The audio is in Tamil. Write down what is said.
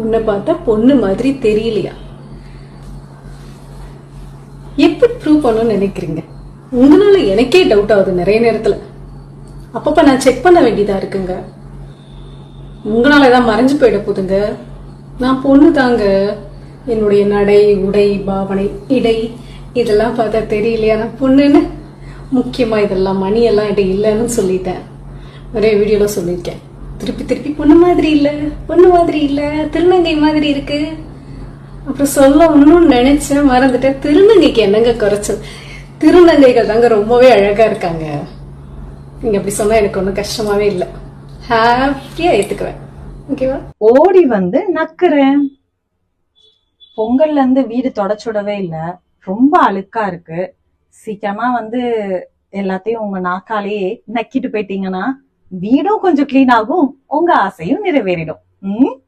உன்னை பார்த்தா பொண்ணு மாதிரி தெரியலையா? எப்படி ப்ரூவ் பண்ணணும்னு நினைக்கிறீங்க? உங்களால எனக்கே டவுட் ஆகுது நிறைய நேரத்தில். அப்பப்ப நான் செக் பண்ண வேண்டியதா இருக்குங்க. உங்களால ஏதாவது மறைஞ்சு போயிட போதுங்க. நான் பொண்ணு தாங்க. என்னுடைய நடை உடை பாவனை இடை இதெல்லாம் பார்த்தா தெரியலையா? நான் பொண்ணுன்னு. முக்கியமாக இதெல்லாம் மணியெல்லாம் என்கிட்ட இல்லைன்னு சொல்லிட்டேன். நிறைய வீடியோவில் சொல்லியிருக்கேன். திருப்பி திருப்பி பொண்ணு மாதிரி இல்ல பொண்ணு மாதிரி இல்ல திருநங்கை மாதிரி இருக்கு. அப்புறம் சொல்ல ஒன்றும் நினைச்சேன் மறந்துட்டேன். திருநங்கைக்கு என்னங்க குறைச்சல்? திருநங்கைகள் தாங்க ரொம்பவே அழகா இருக்காங்க. நீங்க அப்படி சொன்னா எனக்கு ஒன்றும் கஷ்டமாவே இல்லை. ஹாப்பியா ஏத்துக்குவேன். ஓகேவா ஓடி வந்து நக்குறேன். பொங்கல்ல இருந்து வீடு தொடச்சுடவே இல்ல. ரொம்ப அழுக்கா இருக்கு. சீக்கிரமா வந்து எல்லாத்தையும் உங்க நாக்காலேயே நக்கிட்டு போயிட்டீங்கன்னா வீடும் கொஞ்சம் கிளீன் ஆகும். உங்க ஆசையும் நிறைவேறிடும். உம்